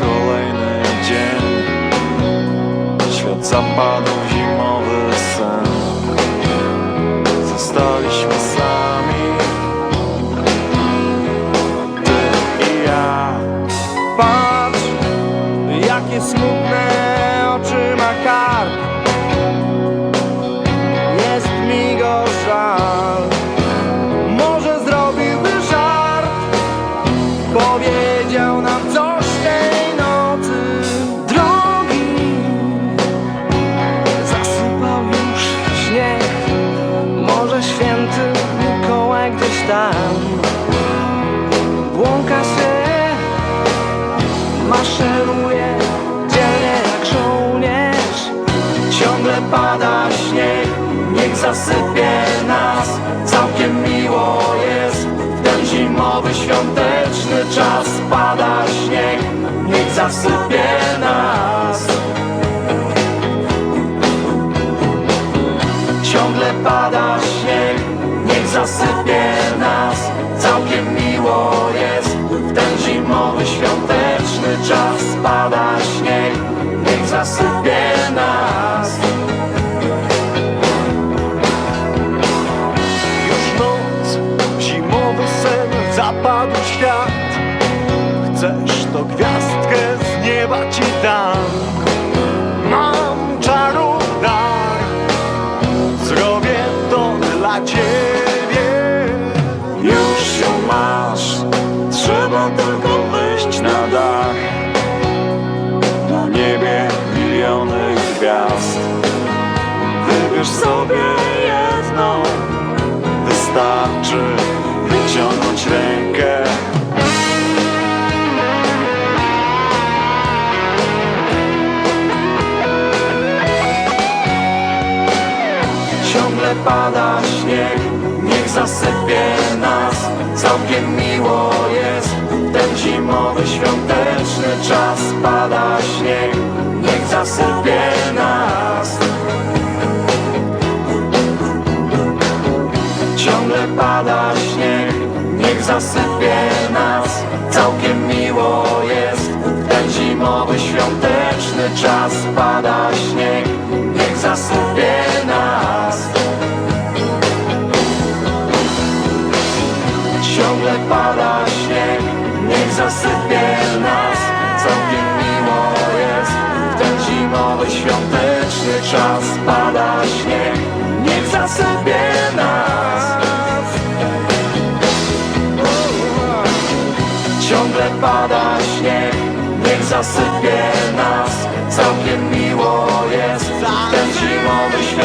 kolejny dzień. Świat zapadł tam Błąka się Maszeruje dzielnie jak żołnierz. Ciągle pada śnieg, niech zasypie nas. Całkiem miło jest w ten zimowy, świąteczny czas. Pada śnieg, niech zasypie nas niech zasypie nas Już noc, zimowy sen, zapadł świat. Chcesz to gwiazdkę z nieba ci dam. Mam czarów dar. Zrobię to dla ciebie gwiazd. Wybierz sobie jedną. Wystarczy wyciągnąć rękę. Ciągle pada śnieg, niech zasypie nas. Całkiem miło jest ten zimowy, świąteczny czas. Pada śnieg, niech zasypie zasypie nas. Całkiem miło jest. Ten zimowy, świąteczny czas. Pada śnieg, niech zasypie nas. Ciągle pada śnieg, niech zasypie nas. Całkiem miło jest. Ten zimowy, świąteczny czas. Pada śnieg, niech zasypie pada śnieg, niech zasypie nas. Całkiem miło jest ten zimowy, świąteczny